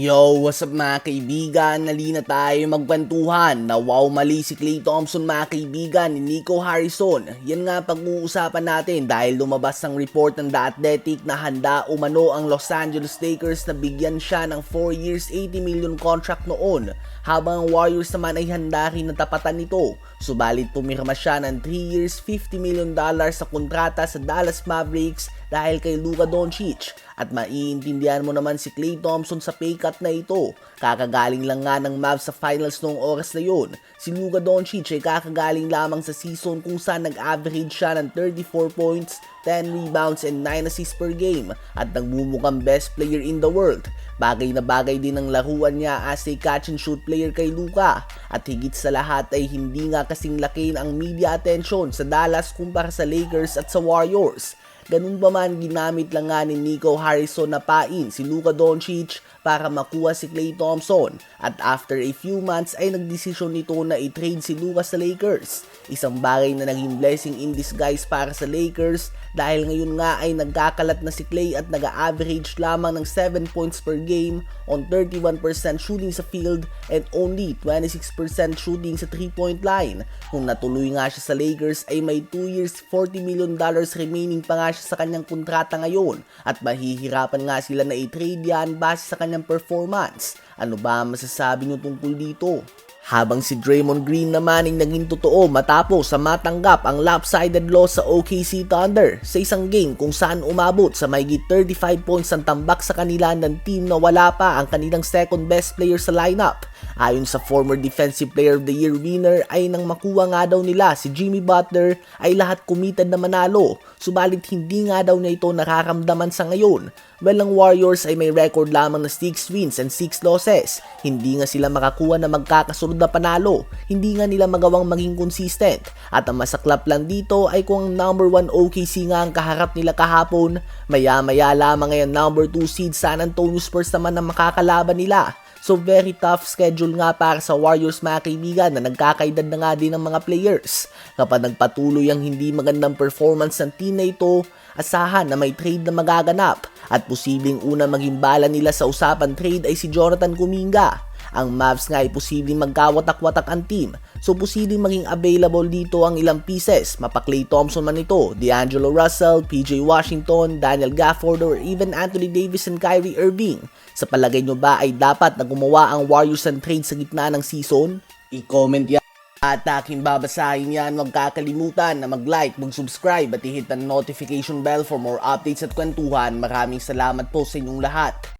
Yo, what's up mga kaibigan? Nalina tayo magkwentuhan na wow mali si Klay Thompson mga kaibigan ni Nico Harrison. Yan nga pag-uusapan natin dahil lumabas ng report ng The Athletic na handa umano ang Los Angeles Lakers na bigyan siya ng 4 years 80 million contract noon habang ang Warriors naman ay handa rin na tapatan nito. Subalit pumirma siya ng 3 years 50 million dollars sa kontrata sa Dallas Mavericks dahil kay Luka Doncic at maiintindihan mo naman si Klay Thompson sa pay cut na ito. Kakagaling lang nga ng Mavs sa finals noong oras na yun. Si Luka Doncic ay kakagaling lamang sa season kung saan nag-average siya ng 34 points, 10 rebounds and 9 assists per game at nagmumukhang best player in the world. Bagay na bagay din ang laruan niya as a catch and shoot player kay Luka. At higit sa lahat ay hindi nga kasing laki ang media attention sa Dallas kumpara sa Lakers at sa Warriors. Ganun ba man ginamit lang nga ni Nico Harrison na pain. Si Luka Doncic para makuha si Klay Thompson at after a few months ay nagdesisyon nito na i-trade si Luka sa Lakers. Isang bagay na naging blessing in disguise para sa Lakers dahil ngayon nga ay nagkakalat na si Klay at nag-average lamang ng 7 points per game on 31% shooting sa field and only 26% shooting sa 3-point line. Kung natuloy nga siya sa Lakers ay may 2 years 40 million dollars remaining pa nga siya sa kanyang kontrata ngayon at mahihirapan nga sila na i-trade yan base sa kanyang performance. Ano ba masasabi niyo tungkol dito? Habang si Draymond Green naman ay naging totoo matapos sa matanggap ang lopsided loss sa OKC Thunder sa isang game kung saan umabot sa mayigit 35 points ang tambak sa kanila ng team na wala pa ang kanilang second best player sa lineup. Ayon sa former Defensive Player of the Year winner ay nang makuha nga daw nila si Jimmy Butler ay lahat committed na manalo subalit hindi nga daw niya ito nakaramdaman sa ngayon. Well, ang Warriors ay may record lamang na 6 wins and 6 losses. Hindi nga sila makakuha na magkakasunod na panalo. Hindi nga nila magawang maging consistent. At ang masaklap lang dito ay kung ang number 1 OKC nga ang kaharap nila kahapon, maya-maya lamang ngayon number 2 seed San Antonio Spurs naman ang makakalaban nila. So very tough schedule nga para sa Warriors mga kaibigan na nagkakaedad na nga din ng mga players. Kapag nagpatuloy ang hindi magandang performance ng team na ito, asahan na may trade na magaganap at posibleng una maging bala nila sa usapan trade ay si Jonathan Kuminga. Ang Mavs nga ay posibleng magkawatak-watak ang team so posibleng maging available dito ang ilang pieces mapa Klay Thompson man ito, D'Angelo Russell, PJ Washington, Daniel Gafford or even Anthony Davis and Kyrie Irving. Sa palagay nyo ba ay dapat na gumawa ang Warriors ng trade sa gitna ng season? I-comment yan at aking babasahin yan, huwag kakalimutan na mag-like, mag-subscribe at i-hit ang notification bell for more updates at kwentuhan. Maraming salamat po sa inyong lahat.